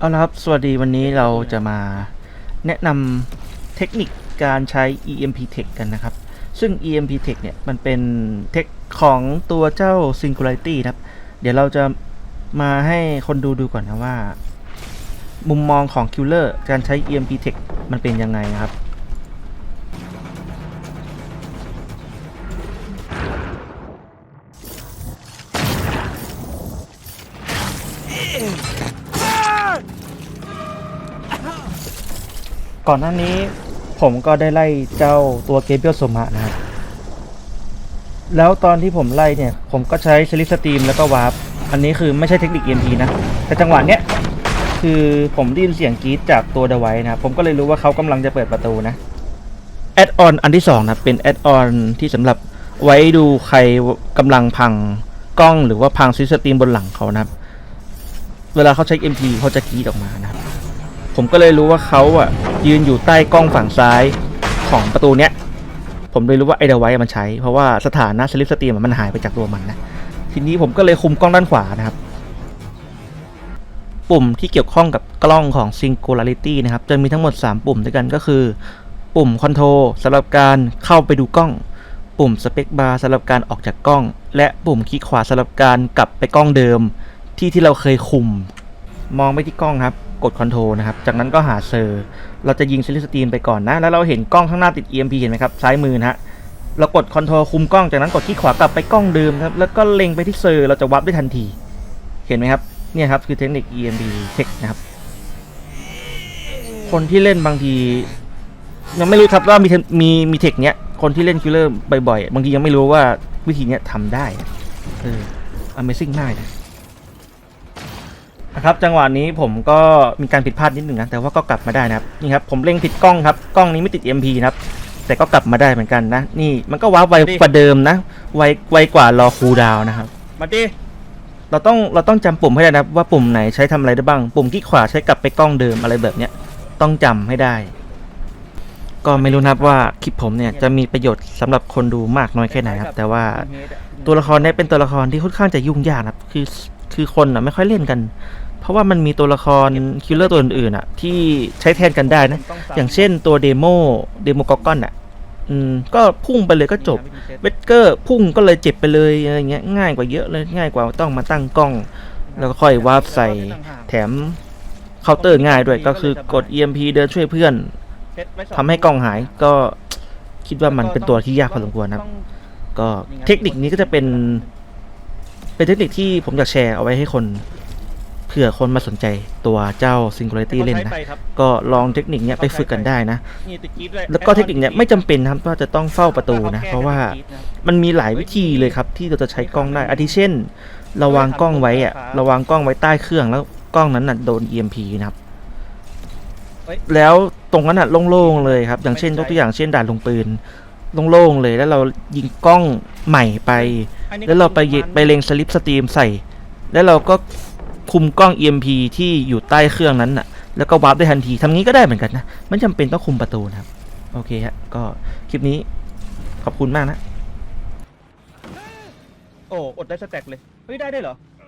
เอาละครับ สวัสดีวันนี้เราจะมาแนะนำเทคนิคการใช้ EMP Tech กันนะครับ ซึ่ง EMP Tech เนี่ย มันเป็นเทคของตัวเจ้า Singularity นะครับ เดี๋ยวเราจะมาให้คนดูดูก่อนนะว่า มุมมองของ Killer การใช้ EMP Tech มันเป็นยังไงนะครับ ก่อนหน้านี้ผมก็ได้ไล่เจ้าตัวเกเบียลโซมะนะครับ แล้วตอนที่ผมไล่เนี่ย ผมก็ใช้สลิสตรีมแล้วก็วาร์ป อันนี้คือไม่ใช่เทคนิค EMP นะ แต่จังหวะเนี้ยคือผมได้ยินเสียงกรี๊ดจากตัวเดไว้นะครับผมก็เลยรู้ว่าเขากำลังจะเปิดประตูนะ แอดออนอันที่สองนะเป็นแอดออนที่สำหรับไว้ดูใครกำลังพังกล้องหรือว่าพังสลิสตรีมบนหลังเขานะครับ เวลาเขาใช้ MP เขาจะกรี๊ดออกมานะครับ ผมก็เลยรู้ว่าเขาอะ ยืนอยู่ใต้กล้องฝั่งซ้ายของประตูเนี้ย ผมเลยรู้ว่าไอเดไว้มันใช้ เพราะว่าสถานะสลิปสตรีมมันหายไปจากตัวมันนะ ทีนี้ผมก็เลยคุมกล้องด้านขวานะครับ ปุ่มที่เกี่ยวข้องกับกล้องของ Singularity นะครับ จะมีทั้งหมด 3 ปุ่มด้วยกันก็คือ ปุ่ม Control สำหรับการเข้าไปดูกล้อง ปุ่ม Spec Bar สำหรับการออกจากกล้อง และปุ่มคลิกขวาสำหรับการกลับไปกล้องเดิม ที่ที่เราเคยคุม มองไปที่กล้องครับ กด Control นะครับ จากนั้นก็หาเซอร์ เราจะยิงซิลิสตรีมไปก่อนนะ แล้วเราเห็นกล้องข้างหน้าติด EMP เห็นไหมครับ ซ้ายมือนะฮะ เรากด Control คุมกล้อง จากนั้นกดคลิกขวากลับไปกล้องเดิมครับ แล้วก็เล็งไปที่เซอร์ เราจะวับได้ทันที เห็นไหมครับ เนี่ยครับคือเทคนิค EMP Tech นะครับ คนที่เล่นบางที ยังไม่รู้ครับว่ามีมีมีเทคเนี้ย คนที่เล่นคิลเลอร์บ่อยๆ บางทียังไม่รู้ว่าวิธีเนี้ยทำได้อะเออ Amazing มากเลย นะครับจังหวะนี้ผมก็มีการผิดพลาดนิดหนึ่งนะแต่ว่าก็กลับมาได้นะครับนี่ครับผมเล็งผิดกล้องครับกล้องนี้ไม่ติด MP นะครับแต่ก็กลับมาได้เหมือนกันนะนี่มันก็ว้าร์ปไวกว่าเดิมนะไวไวกว่ารอคูลดาวน์นะครับมาดิเราต้องเราต้องจำปุ่มให้ได้นะครับว่าปุ่มไหนใช้ทำอะไรได้บ้าง ปุ่มที่ขวาใช้กลับไปกล้องเดิมอะไรแบบเนี้ยต้องจำให้ได้ ก็ไม่รู้นะครับว่าคลิปผมเนี่ยจะมีประโยชน์สำหรับคนดูมากน้อยแค่ไหนครับ แต่ว่าตัวละครเนี้เป็นตัวละครที่ค่อนข้างจะยุ่งยากนะครับคือคือคนอะไม่ค่อยเล่นกัน เพราะว่ามันมีตัวละครคิลเลอร์ตัวอื่นๆอะ ที่ใช้แทนกันได้นะ อย่างเช่นตัวเดโมเดโมกอกอนอะอืมก็พุ่งไปเลยก็จบ เวทเกอร์พุ่งก็เลยเจ็บไปเลยอะไรเงี้ยง่ายกว่าเยอะเลยง่ายกว่าต้องมาตั้งกล้อง แล้วก็ค่อยวาร์ปใส่แถมเคาน์เตอร์ง่ายด้วยก็คือกด EMP เดินช่วยเพื่อนทำให้กล้องหายก็คิดว่ามันเป็นตัวที่ยากพอสมควรนะครับก็เทคนิคนี้ก็จะเป็น เป็นเทคนิคที่ผมอยากแชร์เอาไว้ให้คนเผื่อคนมาสนใจตัวเจ้า Singularity เล่นนะ ก็ลองเทคนิคเนี้ยไปฝึกกันได้นะ แล้วก็เทคนิคเนี้ยไม่จำเป็นนะครับว่าจะต้องเฝ้าประตูนะ เพราะว่ามันมีหลายวิธีเลยครับที่เราจะใช้กล้องได้อาทิเช่นเราวางกล้องไว้อะเราวางกล้องไว้ใต้เครื่องแล้วกล้องนั้นน่ะโดน EMP นะครับ แล้วตรงนั้นน่ะโล่งๆเลยครับ อย่างเช่นยกตัวอย่างเช่นด่านลงปืนโล่งๆเลยแล้วเรายิงกล้องใหม่ไป แล้วเราไปเยไปเล็งสลิปสตรีมใส่ แล้วเราก็ คุมกล้อง EMP ที่อยู่ใต้เครื่องนั้นน่ะ แล้วก็วาร์ปได้ทันทีทำงี้ก็ได้เหมือนกันนะไม่จำเป็นต้องคุมประตูนะครับ โอเคฮะ ก็คลิปนี้ขอบคุณมากนะ โอ้ อดได้สแต็กเลย เฮ้ย ได้ได้เหรอ